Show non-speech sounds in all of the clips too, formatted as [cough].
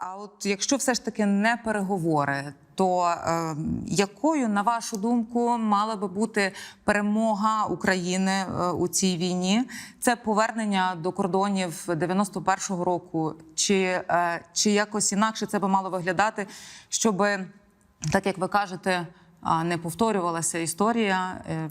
А от якщо все ж таки не переговори, то е, якою, на вашу думку, мала би бути перемога України е, у цій війні? Це повернення до кордонів 91-го року, чи, е, чи якось інакше це би мало виглядати, щоб, так як ви кажете, а, не повторювалася історія? Е,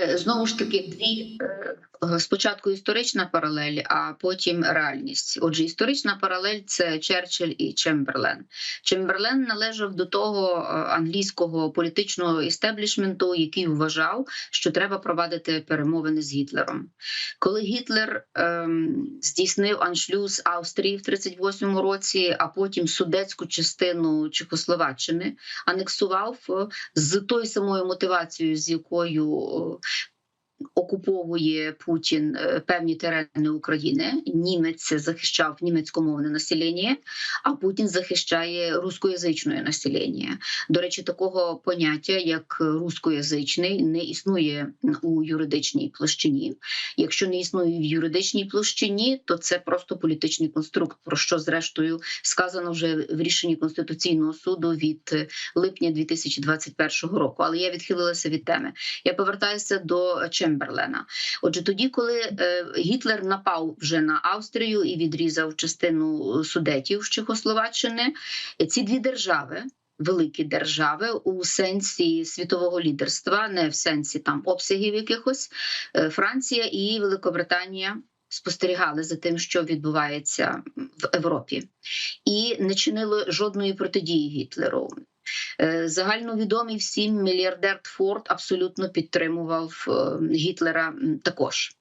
Е, Знову ж таки, дві е, спочатку історична паралель, а потім реальність. Отже, історична паралель це Черчилль і Чемберлен. Чемберлен належав до того е, англійського політичного істеблішменту, який вважав, що треба провадити перемовини з Гітлером. Коли Гітлер ем, здійснив аншлюз Австрії в 38-му році, а потім судецьку частину Чехословаччини анексував е, з тою самою мотивацією, з якою е, окуповує Путін е, певні терени України. Німець захищав німецькомовне населення, а Путін захищає рускоязичне населення. До речі, такого поняття як рускоязичний не існує у юридичній площині. Якщо не існує в юридичній площині, то це просто політичний конструкт, про що зрештою сказано вже в рішенні конституційного суду від липня 2021 року. Але я відхилилася від теми. Я повертаюся до Чемберлена. Отже, тоді, коли е, Гітлер напав вже на Австрію і відрізав частину судетів з Чехословаччини, ці дві держави. Великі держави у сенсі світового лідерства, не в сенсі там обсягів якихось е, Франція і Великобританія спостерігали за тим, що відбувається в Європі, і не чинили жодної протидії Гітлеру. Е, Загальновідомий всім мільярдер Форд абсолютно підтримував е, Гітлера також.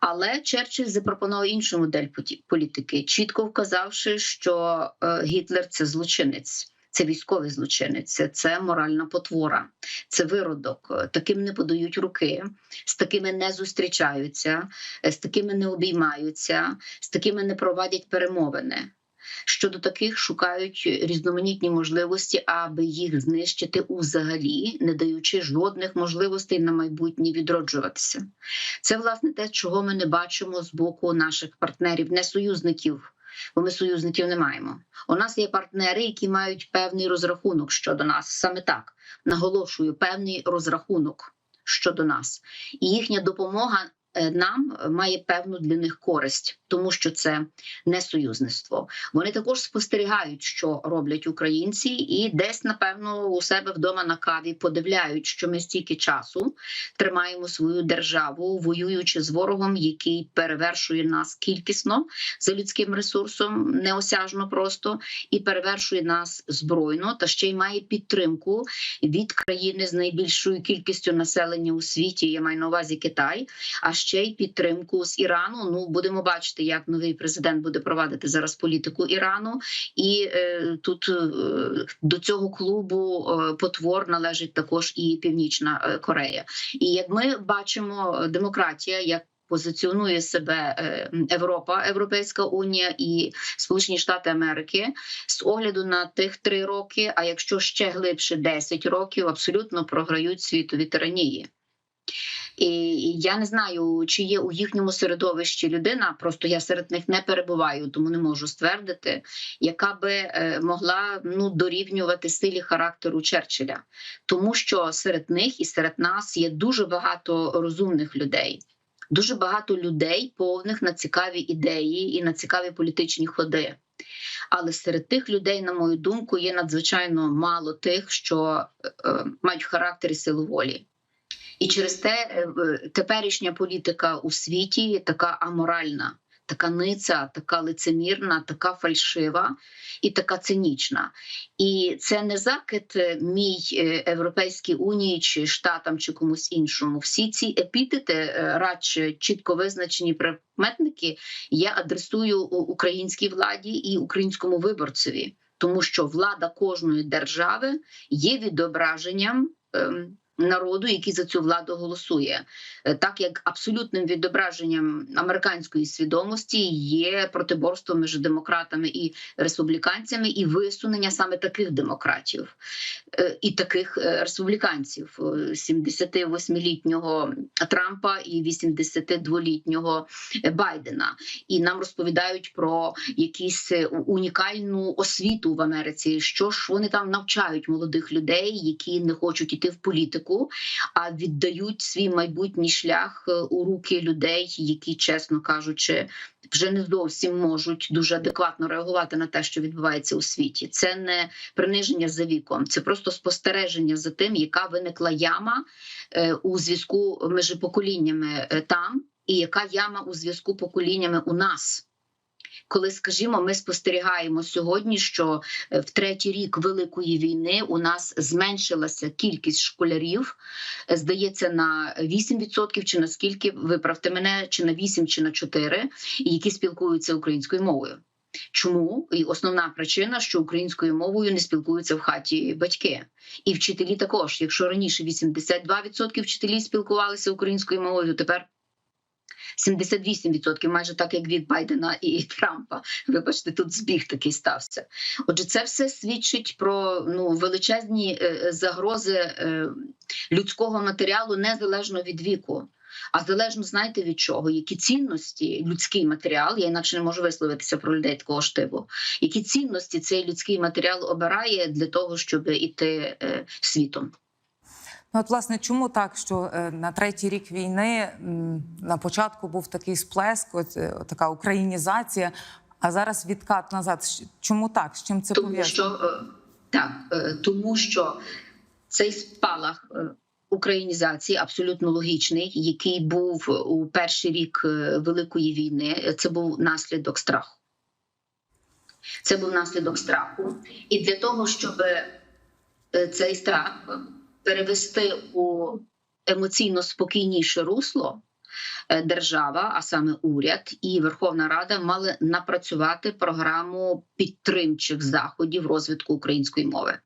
Але Черчилль запропонував іншу модель політики, чітко вказавши, що е, Гітлер це злочинець. Це військовий злочинець, це- моральна потвора, це виродок. Таким не подають руки, з такими не зустрічаються, з такими не обіймаються, з такими не проводять перемовини. Щодо таких шукають різноманітні можливості, аби їх знищити узагалі, не даючи жодних можливостей на майбутнє відроджуватися. Це власне те, чого ми не бачимо з боку наших партнерів, не союзників. Бо ми союзників не маємо. У нас є партнери, які мають певний розрахунок щодо нас. Саме так наголошую, певний розрахунок щодо нас, і їхня допомога нам має певну для них користь, тому що це не союзництво. Вони також спостерігають, що роблять українці, і десь, напевно, у себе вдома на каві подивляють, що ми стільки часу тримаємо свою державу, воюючи з ворогом, який перевершує нас кількісно за людським ресурсом, неосяжно просто і перевершує нас збройно, та ще й має підтримку від країни з найбільшою кількістю населення у світі. Я маю на увазі Китай, а ще й підтримку з Ірану. Ну будемо бачити, як новий президент буде провадити зараз політику Ірану, і е, тут е, до цього клубу е, потвор належить також і Північна е, Корея. І як ми бачимо, демократія як Позиціонує себе е, Європа, Європейська Унія і Сполучені Штати Америки з огляду на тих три роки. А якщо ще глибше 10 років, абсолютно програють світові тиранії. І я не знаю, чи є у їхньому середовищі людина, просто я серед них не перебуваю, тому не можу ствердити, яка би е, могла ну дорівнювати силі характеру Черчилля, тому що серед них і серед нас є дуже багато розумних людей. Дуже багато людей, повних на цікаві ідеї і на цікаві політичні ходи. Але серед тих людей, на мою думку, є надзвичайно мало тих, що е, мають характер і силу волі. І через те е, теперішня політика у світі така аморальна, така ниця, така лицемірна, така фальшива і така цинічна. І це не закид е, мій е, Європейській Унії чи штатам чи комусь іншому. Всі ці епітети, радше чітко визначені прикметники, я адресую українській владі і українському виборцеві, тому що влада кожної держави є відображенням ем, народу, який за цю владу голосує, Е, так як абсолютним відображенням американської свідомості є протиборство між демократами і республіканцями, і висунення саме таких демократів е, і таких е, республіканців: е, 78-літнього Трампа і 82-літнього Байдена. І нам розповідають про якісь унікальну освіту в Америці. Що ж вони там навчають молодих людей, які не хочуть іти в політику, а віддають свій майбутній шлях е, у руки людей, які, чесно кажучи, вже не зовсім можуть дуже адекватно реагувати на те, що відбувається у світі. Це не приниження за віком, це просто спостереження за тим, яка виникла яма е, у зв'язку між поколіннями е, там, і яка яма у зв'язку поколіннями у нас. Коли, скажімо, ми спостерігаємо сьогодні, що е, в третій рік великої війни у нас зменшилася кількість школярів, е, здається, на 8% чи на скільки, виправте мене, чи на 8, чи на 4, які спілкуються українською мовою. Чому і основна причина, що українською мовою не спілкуються в хаті батьки, і вчителі також. Якщо раніше 82% вчителів спілкувалися українською мовою, то тепер 78%, майже так як від Байдена і Трампа. Вибачте, тут збіг такий стався. Отже, це все свідчить про ну величезні е, загрози е, людського матеріалу незалежно від віку. А залежно знаєте від чого, які цінності людський матеріал, я інакше не можу висловитися про людей такого штибу, які цінності цей людський матеріал обирає для того, щоб іти е, світом. Ну, от, власне, чому так, що е, на третій рік війни на початку був такий сплеск, от, е, така українізація, а зараз відкат назад. Чому так? З чим це тому пов'язано? що е, так, тому що цей спалах українізації абсолютно логічний, який був у перший рік Великої війни. Це був наслідок страху. Це був наслідок страху. І для того, щоб цей страх перевести у емоційно спокійніше русло, е, держава, а саме уряд і Верховна Рада мали напрацювати програму підтримчих заходів розвитку української мови.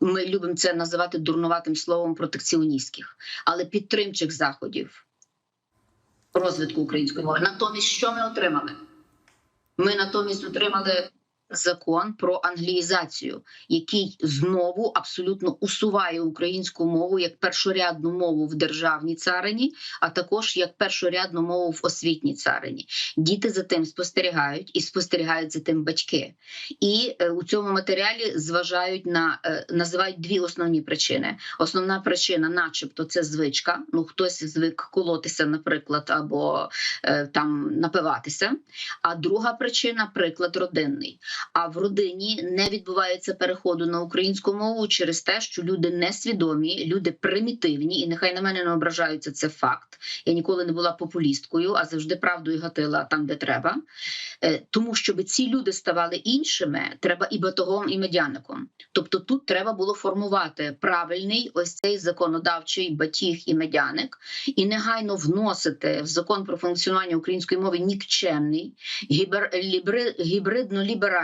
Ми любимо це називати дурнуватим словом протекціоністських, але підтримчих заходів розвитку української мови. Натомість, що ми отримали? Ми натомість отримали закон про англіїзацію, який знову абсолютно усуває українську мову як першорядну мову в державній царині, а також як першорядну мову в освітній царині. Діти за тим спостерігають і спостерігають за тим батьки. І е, у цьому матеріалі зважають на е, називають дві основні причини. Основна причина, начебто, це звичка. Ну хтось звик колотися, наприклад, або е, там напиватися. А друга причина приклад родинний. А в родині не відбувається переходу на українську мову через те, що люди несвідомі, люди примітивні, і нехай на мене не ображаються. Це факт. Я ніколи не була популісткою, а завжди правдою гатила там, де треба. Е, Тому, щоб ці люди ставали іншими, треба і батогом, і медяником. Тобто тут треба було формувати правильний ось цей законодавчий батіг і медяник, і негайно вносити в закон про функціонування української мови нікчемний, гібер, лібри,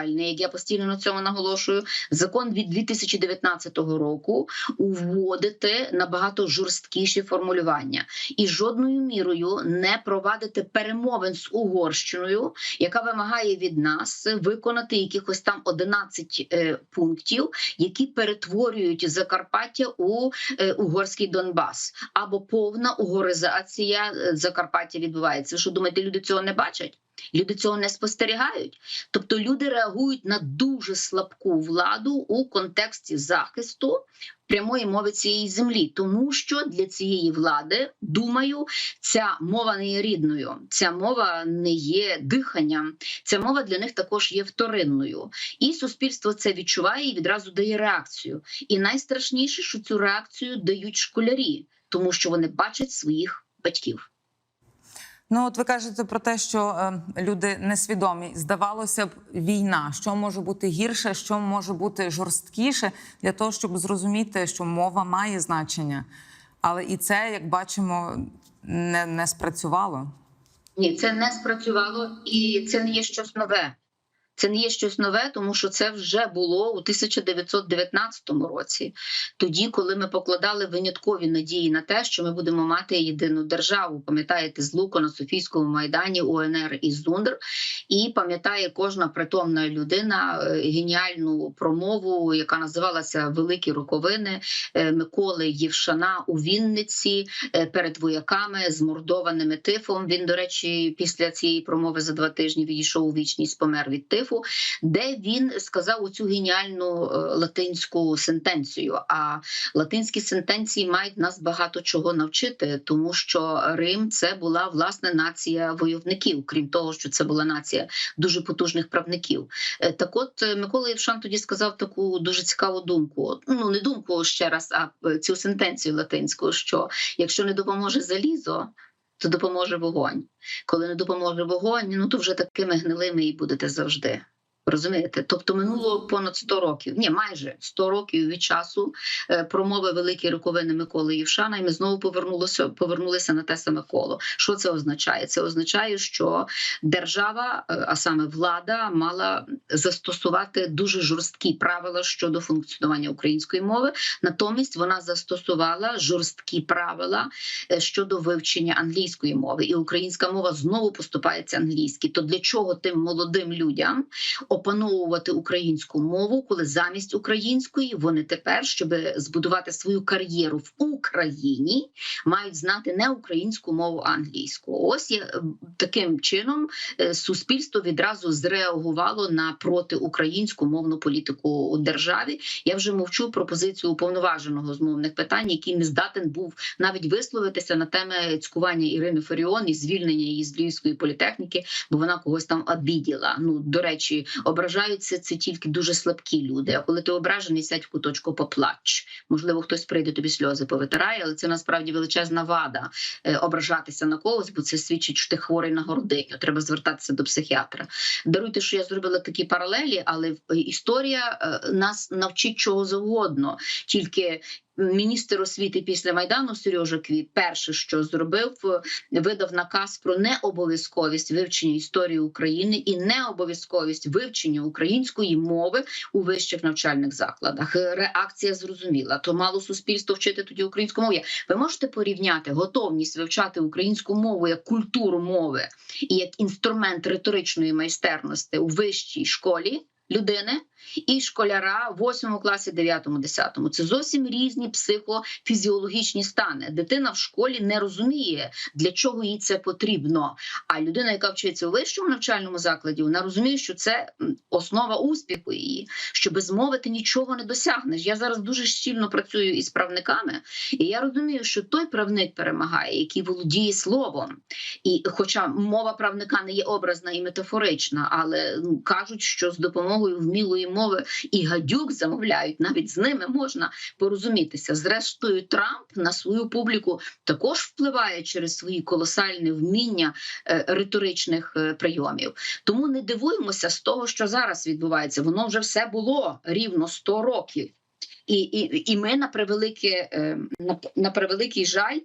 гібридно-ліберальний, як я постійно на цьому наголошую, закон від 2019 року вводити набагато жорсткіші формулювання і жодною мірою не провадити перемовин з Угорщиною, яка вимагає від нас виконати якихось там 11 е, пунктів, які перетворюють Закарпаття у е, угорський Донбас, або повна угоризація е, Закарпаття відбувається. Ви що думаєте, люди цього не бачать? Люди цього не спостерігають. Тобто люди реагують на дуже слабку владу у контексті захисту прямої мови цієї землі, тому що для цієї влади, думаю, ця мова не є рідною, ця мова не є диханням, ця мова для них також є вторинною. І суспільство це відчуває і відразу дає реакцію. І найстрашніше, що цю реакцію дають школярі, тому що вони бачать своїх батьків. Ну, от ви кажете про те, що е, люди несвідомі. Здавалося б, війна, що може бути гірше, що може бути жорсткіше для того, щоб зрозуміти, що мова має значення. Але і це, як бачимо, не, не спрацювало. Ні, це не спрацювало, і це не є щось нове. Це не є щось нове, тому що це вже було у 1919 році, тоді, коли ми покладали виняткові надії на те, що ми будемо мати єдину державу. Пам'ятаєте, з Луко на Софійському майдані УНР і Зундр, і пам'ятає кожна притомна людина е, геніальну промову, яка називалася Великі роковини е, Миколи Євшана у Вінниці е, перед вояками змордованими тифом. Він, до речі, після цієї промови за два тижні відійшов у вічність, помер від тифу, де він сказав оцю геніальну е, латинську сентенцію. А латинські сентенції мають нас багато чого навчити, тому що Рим це була власне нація войовників, крім того, що це була нація дуже потужних правників. Е, Так, от е, Микола Євшан тоді сказав таку дуже цікаву думку. Ну не думку ще раз, а цю сентенцію латинську, що якщо не допоможе залізо. То допоможе вогонь. Коли не допоможе вогонь, ну то вже такими гнилими і будете завжди. Розумієте? Тобто минуло понад 100 років, ні, майже 100 років від часу е, промови великі роковини Миколи Євшана, і ми знову повернулися, повернулися на те саме коло. Що це означає? Це означає, що держава, е, а саме влада, мала застосувати дуже жорсткі правила щодо функціонування української мови. Натомість вона застосувала жорсткі правила е, щодо вивчення англійської мови, і українська мова знову поступається англійській. То для чого тим молодим людям? Опановувати українську мову, коли замість української вони тепер, щоб збудувати свою кар'єру в Україні, мають знати не українську мову, а англійську. Ось є е, таким чином е, суспільство відразу зреагувало на протиукраїнську мовну політику у державі. Я вже мовчу про позицію уповноваженого з мовних питань, який не здатен був навіть висловитися на теми цькування Ірини Фаріон і звільнення її з Львівської політехніки, бо вона когось там обіділа. Ну до речі, ображаються це тільки дуже слабкі люди. А коли ти ображений, сядь в куточку поплач. Можливо, хтось прийде тобі сльози повитирає, але це насправді величезна вада е, ображатися на когось, бо це свідчить, що ти хворий на гординю. Треба звертатися до психіатра. Даруйте, що я зробила такі паралелі, але е, історія е, нас навчить чого завгодно. Тільки Міністр освіти після майдану Сережа Квіт перше, що зробив, видав наказ про необов'язковість вивчення історії України і необов'язковість вивчення української мови у вищих навчальних закладах. Реакція зрозуміла. То мало суспільство вчити тоді українську мову. Ви можете порівняти готовність вивчати українську мову як культуру мови і як інструмент риторичної майстерності у вищій школі людини і школяра в 8 класі, 9, 10. Це зовсім різні психофізіологічні стани. Дитина в школі не розуміє, для чого їй це потрібно. А людина, яка вчиться у вищому навчальному закладі, вона розуміє, що це основа успіху її, що без мови ти нічого не досягнеш. Я зараз дуже щільно працюю із правниками, і я розумію, що той правник перемагає, який володіє словом. І хоча мова правника не є образна і метафорична, але ну, кажуть, що з допомогою вмілої мови і гадюк замовляють, навіть з ними можна порозумітися. Зрештою, Трамп на свою публіку також впливає через свої колосальні вміння е, риторичних е, прийомів. Тому не дивуємося з того, що зараз відбувається. Воно вже все було рівно 100 років. І, і, і ми на превелике на, на превеликий жаль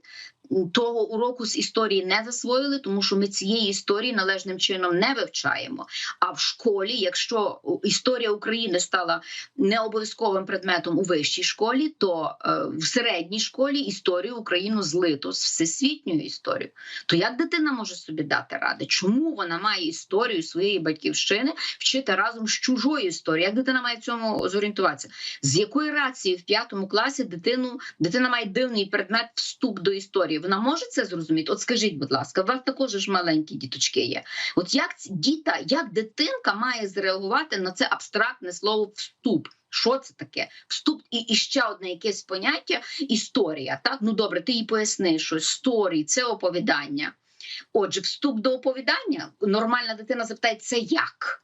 того уроку з історії не засвоїли, тому що ми цієї історії належним чином не вивчаємо. А в школі, якщо історія України стала не обов'язковим предметом у вищій школі, то е, в середній школі історію Україну злито з всесвітньою історією. То як дитина може собі дати ради? Чому вона має історію своєї батьківщини вчити разом з чужою історією? Як дитина має в цьому зорієнтуватися? З якої рації в п'ятому класі дитину дитина має дивний предмет вступ до історії? Вона може це зрозуміти? От скажіть, будь ласка, у вас також ж маленькі діточки є. От як діта, як дитинка має зреагувати на це абстрактне слово вступ? Що це таке? Вступ і, і ще одне якесь поняття історія. Так, ну добре, ти їй поясни, що історії це оповідання. Отже, вступ до оповідання нормальна дитина запитає, це як?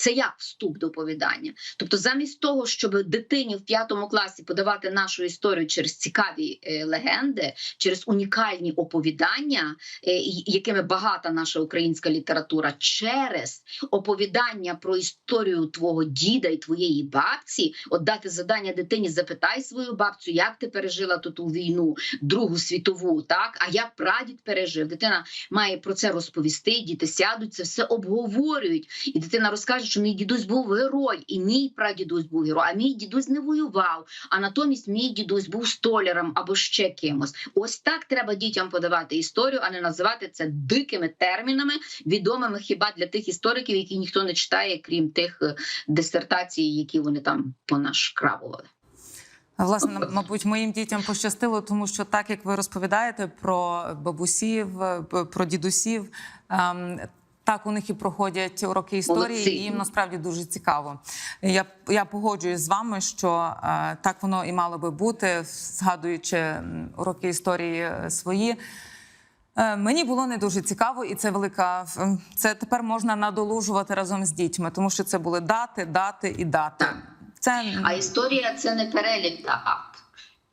Це як вступ до оповідання? Тобто, замість того, щоб дитині в п'ятому класі подавати нашу історію через цікаві е, легенди, через унікальні оповідання, е, якими багата наша українська література, через оповідання про історію твого діда і твоєї бабці, от дати завдання дитині, запитай свою бабцю, як ти пережила ту ту війну, Другу світову, так а як прадід пережив. Дитина має про це розповісти. Діти сядуть, це все обговорюють, і дитина розкаже, що мій дідусь був герой, і мій прадідусь був герой, а мій дідусь не воював. А натомість мій дідусь був столяром або ще кимось. Ось так треба дітям подавати історію, а не називати це дикими термінами, відомими хіба для тих істориків, які ніхто не читає, крім тих е, дисертацій, які вони там понашкравували. Власне, мабуть, моїм дітям пощастило, тому що так як ви розповідаєте про бабусів, е, про дідусів. Так, у них і проходять уроки історії, Молодці. і їм насправді дуже цікаво. Я, я погоджуюсь з вами, що е, так воно і мало би бути, згадуючи уроки історії е, свої. Е, Мені було не дуже цікаво, і це велика це тепер можна надолужувати разом з дітьми, тому що це були дати, дати і дати. Це А історія це не перелік дат.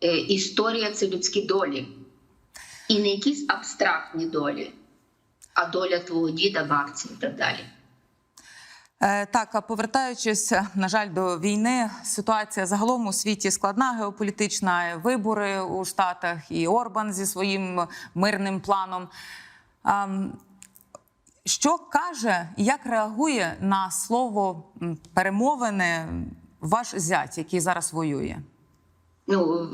Е, Історія це людські долі. І не якісь абстрактні долі, а доля твого діда, бабці і так далі. Е, Так, а повертаючись, на жаль, до війни, ситуація загалом у світі складна, геополітична, вибори у Штатах і Орбан зі своїм мирним планом. Що каже як реагує на слово перемовини ваш зять, який зараз воює? Ну,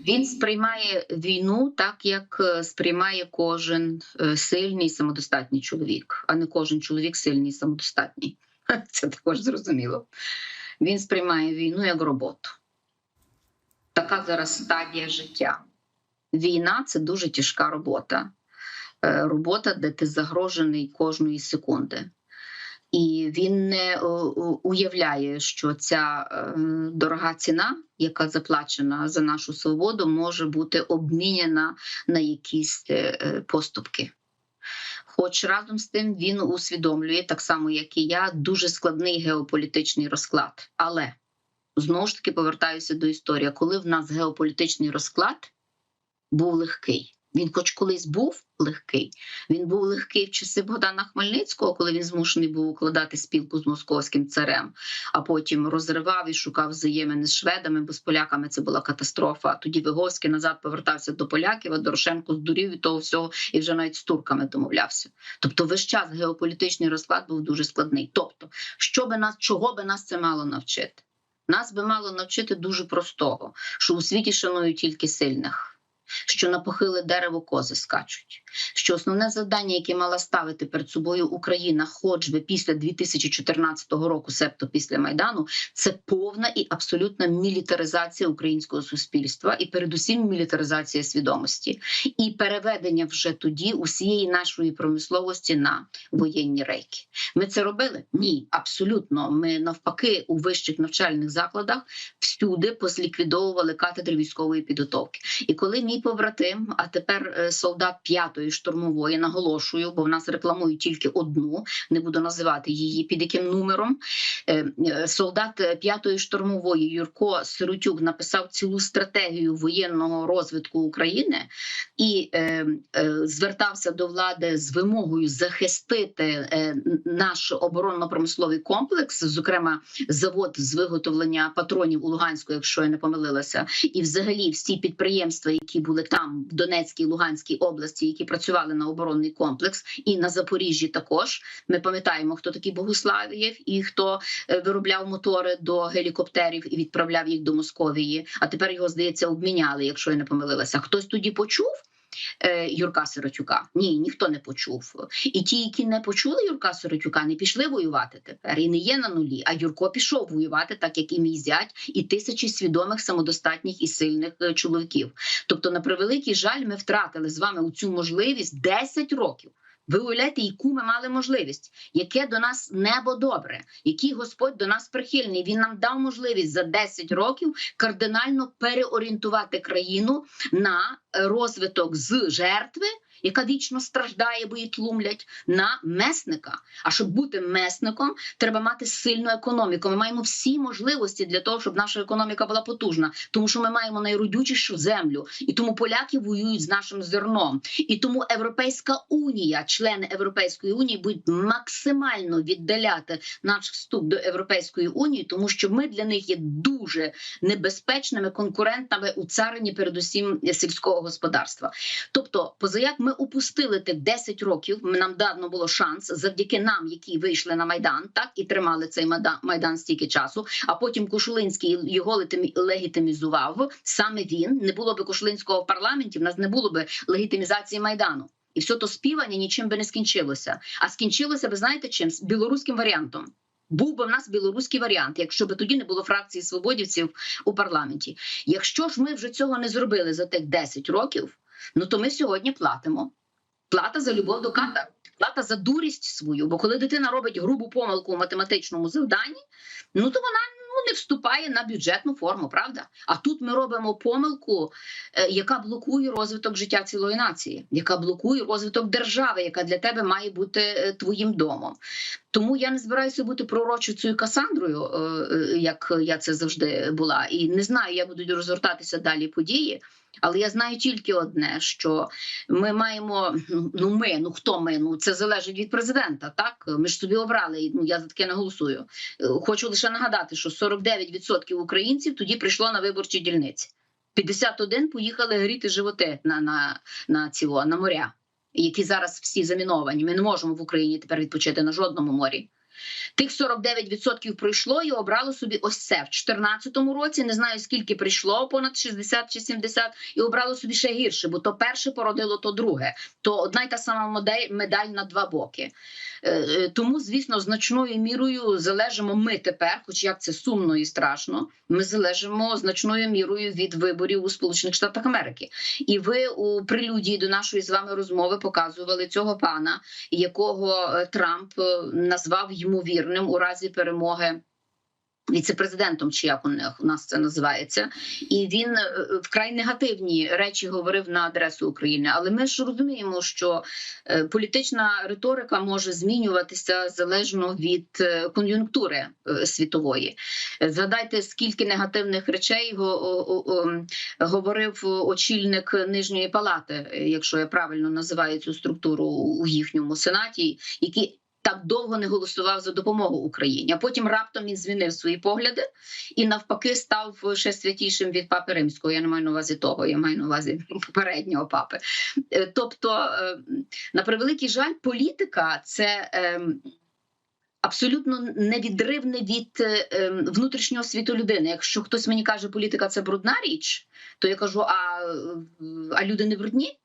він сприймає війну так, як е, сприймає кожен е, сильний самодостатній чоловік, а не кожен чоловік сильний і самодостатній. [laughs] Це також зрозуміло. Він сприймає війну як роботу. Така зараз стадія життя. Війна це дуже тяжка робота. Е, Робота, де ти загрожений кожної секунди. І він не е, уявляє, що ця е, дорога ціна, яка заплачена за нашу свободу, може бути обміняна на якісь е, е, поступки. Хоч разом з тим він усвідомлює, так само як і я, дуже складний геополітичний розклад. Але знову ж таки повертаюся до історії. Коли в нас геополітичний розклад був легкий, він хоч колись був легкий. Він був легкий в часи Богдана Хмельницького, коли він змушений був укладати спілку з московським царем, а потім розривав і шукав взаємини з шведами, бо з поляками це була катастрофа. Тоді Виговський назад повертався до поляків, а Дорошенко здурів від того всього і вже навіть з турками домовлявся. Тобто, весь час геополітичний розклад був дуже складний. Тобто, що би нас, чого би нас це мало навчити? Нас би мало навчити дуже простого, що у світі шанують тільки сильних. Що на похиле дерево кози скачуть, що основне завдання, яке мала ставити перед собою Україна, хоч би після 2014 року, себто після майдану, це повна і абсолютна мілітаризація українського суспільства, і передусім мілітаризація свідомості, і переведення вже тоді усієї нашої промисловості на воєнні рейки. Ми це робили? Ні, абсолютно. Ми навпаки у вищих навчальних закладах всюди позліквідовували катедри військової підготовки. І коли мій побратим, а тепер е, солдат п'ятої штурмової, наголошую, бо в нас рекламують тільки одну, не буду називати її під яким номером. е, е, Солдат п'ятої штурмової Юрко Сиротюк написав цілу стратегію воєнного розвитку України і звертався до влади з вимогою захистити наш оборонно-промисловий комплекс, зокрема завод з виготовлення патронів у Луганську, якщо я не помилилася, і взагалі всі підприємства, які були там в Донецькій Луганській області, які працювали на оборонний комплекс, і на Запоріжжі також. Ми пам'ятаємо, хто такий Богуславієв і хто е, виробляв мотори до гелікоптерів і відправляв їх до Московії. А тепер його здається обміняли, якщо я не помилилася. Хтось тоді почув. Е, Юрка Сиротюка ні, ніхто не почув. І ті, які не почули Юрка Сиротюка, не пішли воювати тепер і не є на нулі. А Юрко пішов воювати, так як і мій зять, і тисячі свідомих, самодостатніх і сильних е, чоловіків. Тобто, на превеликий жаль, ми втратили з вами цю можливість 10 років. Ви уявляєте, яку ми мали можливість, яке до нас небо добре, який Господь до нас прихильний. Він нам дав можливість за 10 років кардинально переорієнтувати країну на розвиток з жертви, яка вічно страждає, бо її тлумлять, на месника. А щоб бути месником, треба мати сильну економіку. Ми маємо всі можливості для того, щоб наша економіка була потужна, тому що ми маємо найродючішу землю, і тому поляки воюють з нашим зерном. І тому Європейська унія, члени Європейської унії, будуть максимально віддаляти наш вступ до Європейської унії, тому що ми для них є дуже небезпечними конкурентами у царині, передусім сільського господарства. Тобто, позаяк ми упустили тих 10 років, нам дано було шанс завдяки нам, які вийшли на майдан, так і тримали цей майдан, стільки часу. А потім Кушулинський його легітимізував. Саме він не було би Кушулинського в парламенті. В нас не було би легітимізації майдану. І все то співання нічим би не скінчилося. А скінчилося, ви знаєте, чим з білоруським варіантом. Був би в нас білоруський варіант, якщо би тоді не було фракції свободівців у парламенті. Якщо ж ми вже цього не зробили за тих 10 років, ну то ми сьогодні платимо. Плата за любов до ката, плата за дурість свою. Бо коли дитина робить грубу помилку у математичному завданні, ну то вона ну, не вступає на бюджетну форму, правда? А тут ми робимо помилку, е, яка блокує розвиток життя цілої нації, яка блокує розвиток держави, яка для тебе має бути е, твоїм домом. Тому я не збираюся бути пророчицею Касандрою, е, як я це завжди була, і не знаю, як будуть розгортатися далі події. Але я знаю тільки одне: що ми маємо ну ми, ну хто ми? Ну це залежить від президента. Так ми ж собі обрали. Ну я за таке не голосую. Хочу лише нагадати, що 49% українців тоді прийшло на виборчі дільниці. 51 поїхали гріти животи на, на, на ціло на моря, які зараз всі заміновані. Ми не можемо в Україні тепер відпочити на жодному морі. Тих 49% пройшло і обрало собі ось це в 2014 році. Не знаю скільки прийшло, понад 60 чи 70, і обрало собі ще гірше, бо то перше породило то друге. То одна й та сама модель медаль на два боки. Е, е, Тому, звісно, значною мірою залежимо ми тепер, хоч як це сумно і страшно. Ми залежимо значною мірою від виборів у Сполучених Штатах Америки. І ви у прелюдії до нашої з вами розмови показували цього пана, якого е, Трамп назвав ймовірним у разі перемоги. Віце-президентом, чи як у нас це називається, і він е, е, вкрай негативні речі говорив на адресу України. Але ми ж розуміємо, що е, політична риторика може змінюватися залежно від кон'юнктури світової. Згадайте, скільки негативних речей говорив очільник нижньої палати, якщо я правильно називаю цю структуру у їхньому сенаті, який так довго не голосував за допомогу Україні. А потім раптом він змінив свої погляди і навпаки став ще святішим від папи римського. Я не маю на увазі того, я маю на увазі попереднього папи. Е, Тобто, е, на превеликий жаль, політика це. ем, Абсолютно невідривне від е, внутрішнього світу людини. Якщо хтось мені каже, політика це брудна річ, то я кажу: а, е, а люди не брудні?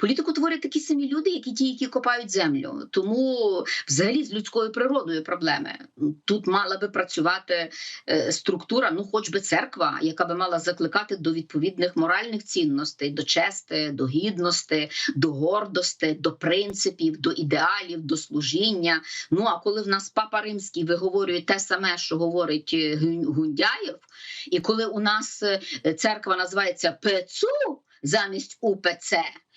Політику творять такі самі люди, як і ті, які копають землю. Тому взагалі з людською природою проблеми. Тут мала би працювати е, структура, ну хоч би церква, яка би мала закликати до відповідних моральних цінностей, до чести, до гідності, до гордості, до принципів, до ідеалів, до служіння. Ну а коли в нас папа римський виговорює те саме, що говорить е, Гундяєв, і коли у нас е, церква називається ПЦУ замість УПЦ.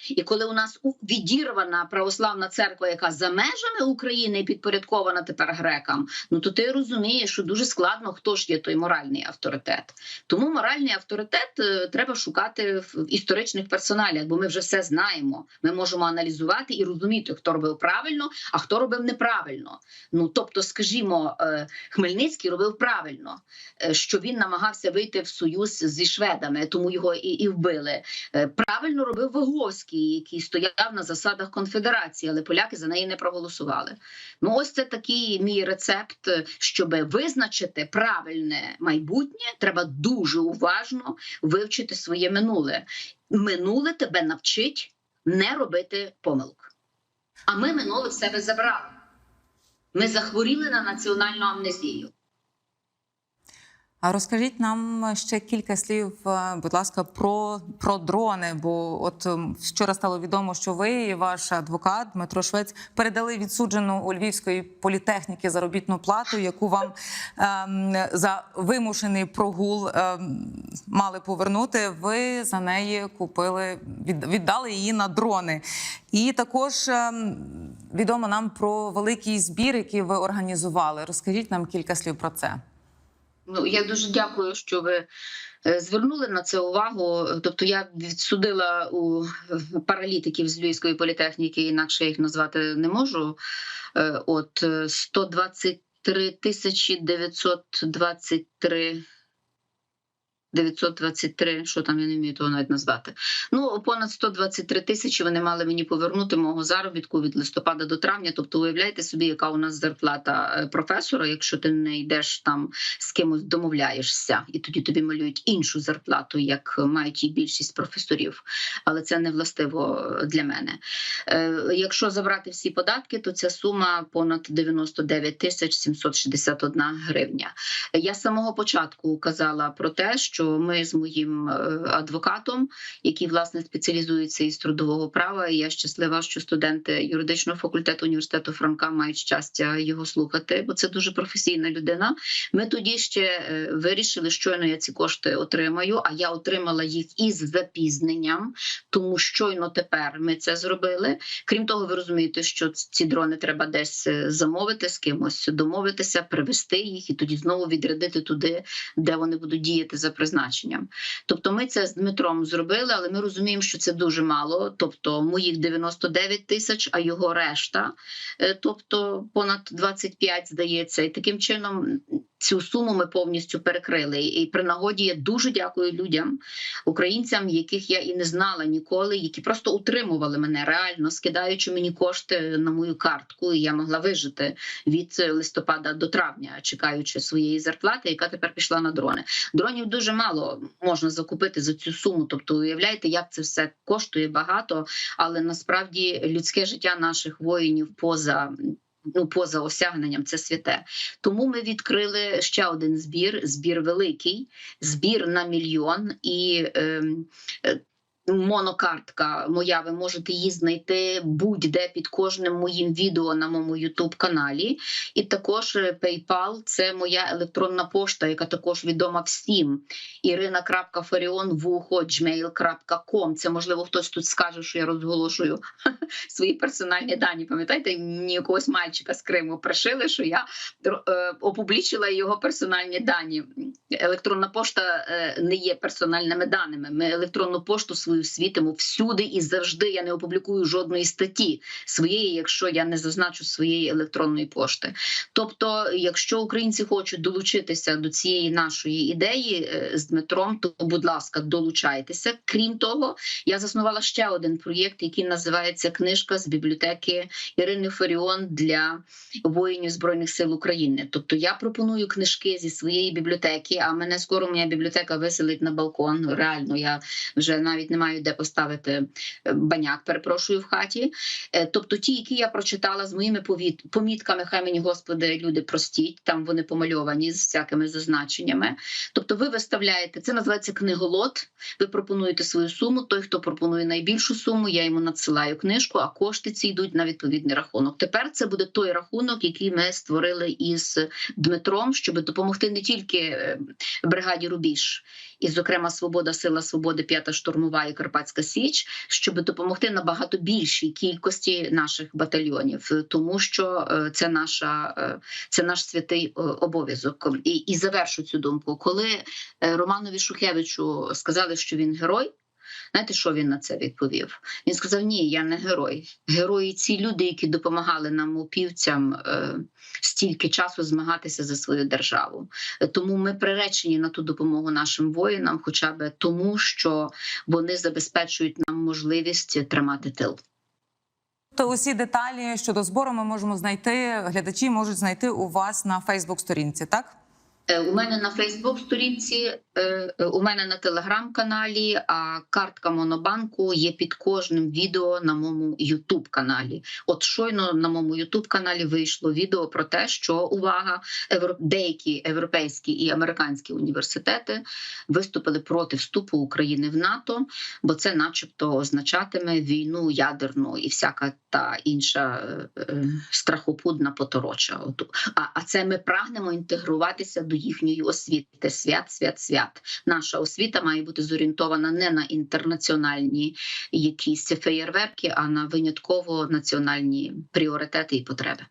І коли у нас відірвана православна церква, яка за межами України підпорядкована тепер грекам, ну то ти розумієш, що дуже складно, хто ж є той моральний авторитет. Тому моральний авторитет е, треба шукати в історичних персоналях, бо ми вже все знаємо. Ми можемо аналізувати і розуміти, хто робив правильно, а хто робив неправильно. Ну тобто, скажімо, е, Хмельницький робив правильно, е, що він намагався вийти в союз зі шведами, тому його і, і вбили. Правильно робив Виговський, який стояв на засадах конфедерації, але поляки за неї не проголосували. Ну, ось це такий мій рецепт, щоб визначити правильне майбутнє, треба дуже уважно вивчити своє минуле. Минуле тебе навчить не робити помилок. А ми минуле в себе забрали. Ми захворіли на національну амнезію. А розкажіть нам ще кілька слів, е, будь ласка, про, про дрони. Бо от ем, вчора стало відомо, що ви і ваш адвокат Дмитро Швець передали відсуджену у Львівської політехніки заробітну плату, яку вам ем, за вимушений прогул ем, мали повернути. Ви за неї купили, від, віддали її на дрони. І також ем, відомо нам про великий збір, який ви організували. Розкажіть нам кілька слів про це. Ну я дуже дякую, що ви е, звернули на це увагу. Тобто, я відсудила у паралітиків з Львівської політехніки, інакше їх назвати не можу. Е, От е, 123 тисячі 923 923, що там я не вмію того навіть назвати. Ну, понад 123 тисячі вони мали мені повернути мого заробітку від листопада до травня. Тобто, уявляєте собі, яка у нас зарплата е, професора, якщо ти не йдеш там з кимось домовляєшся, і тоді тобі малюють іншу зарплату, як мають і більшість професорів. Але це не властиво для мене. Е, Якщо забрати всі податки, то ця сума понад 99 тисяч 761 гривня. Я з самого початку казала про те, що ми з моїм е, адвокатом, який власне спеціалізується із трудового права, я щаслива, що студенти юридичного факультету університету Франка мають щастя його слухати, бо це дуже професійна людина. Ми тоді ще е, вирішили, щойно я ці кошти отримаю. А я отримала їх із запізненням, тому щойно тепер ми це зробили. Крім того, ви розумієте, що ці дрони треба десь е, замовити з кимось, домовитися, привезти їх і тоді знову відрядити туди, де вони будуть діяти за призначенням. Тобто, ми це з Дмитром зробили, але ми розуміємо, що це дуже мало. Тобто, моїх 99 тисяч, а його решта, е, тобто понад 25, здається, і таким чином. Цю суму ми повністю перекрили. І при нагоді я дуже дякую людям, українцям, яких я і не знала ніколи, які просто утримували мене реально, скидаючи мені кошти на мою картку, і я могла вижити від листопада до травня, чекаючи своєї зарплати, яка тепер пішла на дрони. Дронів дуже мало можна закупити за цю суму. Тобто, уявляєте, як це все коштує багато, але насправді людське життя наших воїнів поза. Ну, поза осягненням це святе. Тому ми відкрили ще один збір: збір великий, збір на мільйон і. ем, е, Монокартка моя, ви можете її знайти будь-де під кожним моїм відео на моєму youtube каналі. І також е, PayPal – це моя електронна пошта, яка також відома всім. Ірина.Фаріон.Вухо.gmail.com. Це можливо хтось тут скаже, що я розголошую [laughs] свої персональні дані. Пам'ятаєте, мені якогось мальчика з Криму пришили, що я е, опублічила його персональні дані. Електронна пошта е, не є персональними даними. Ми електронну пошту свою світимо всюди і завжди. Я не опублікую жодної статті своєї, якщо я не зазначу своєї електронної пошти. Тобто, якщо українці хочуть долучитися до цієї нашої ідеї е, з Дмитром, то будь ласка, долучайтеся. Крім того, я заснувала ще один проєкт, який називається Книжка з бібліотеки Ірини Фаріон для воїнів збройних сил України. Тобто, я пропоную книжки зі своєї бібліотеки. А мене скоро моя бібліотека виселить на балкон. Реально, я вже навіть не маю де поставити е, баняк. Перепрошую в хаті. Е, Тобто, ті, які я прочитала з моїми помітками, хай мені господи, люди простіть. Там вони помальовані з всякими зазначеннями. Тобто, ви виставляєте це, називається книголот. Ви пропонуєте свою суму. Той, хто пропонує найбільшу суму, я йому надсилаю книжку, а кошти ці йдуть на відповідний рахунок. Тепер це буде той рахунок, який ми створили із Дмитром, щоб допомогти не тільки е, бригаді Рубіж, і, зокрема, Свобода, Сила Свободи, П'ята штурмова і Карпатська Січ, щоб допомогти набагато більшій кількості наших батальйонів, тому що е, це наша е, це наш святий е, обов'язок. І, і завершу цю думку. Коли Романові Шухевичу сказали, що він герой. Знаєте, що він на це відповів? Він сказав: Ні, я не герой. Герої ці люди, які допомагали нам упівцям е, стільки часу змагатися за свою державу. Тому ми приречені на ту допомогу нашим воїнам, хоча б тому, що вони забезпечують нам можливість тримати тил. То усі деталі щодо збору ми можемо знайти. Глядачі можуть знайти у вас на Фейсбук-сторінці, так? Е, У мене на Фейсбук-сторінці, е, е, у мене на телеграм-каналі, а картка Монобанку є під кожним відео на моєму Ютуб-каналі. От щойно на моєму Ютуб-каналі вийшло відео про те, що увага, деякі європейські і американські університети виступили проти вступу України в НАТО, бо це, начебто, означатиме війну ядерну і всяка та інша страхопудна потороча. А, це ми прагнемо інтегруватися до їхньої освіти. Свят, свят, свят. Наша освіта має бути зорієнтована не на інтернаціональні якісь феєрверки, а на винятково національні пріоритети і потреби.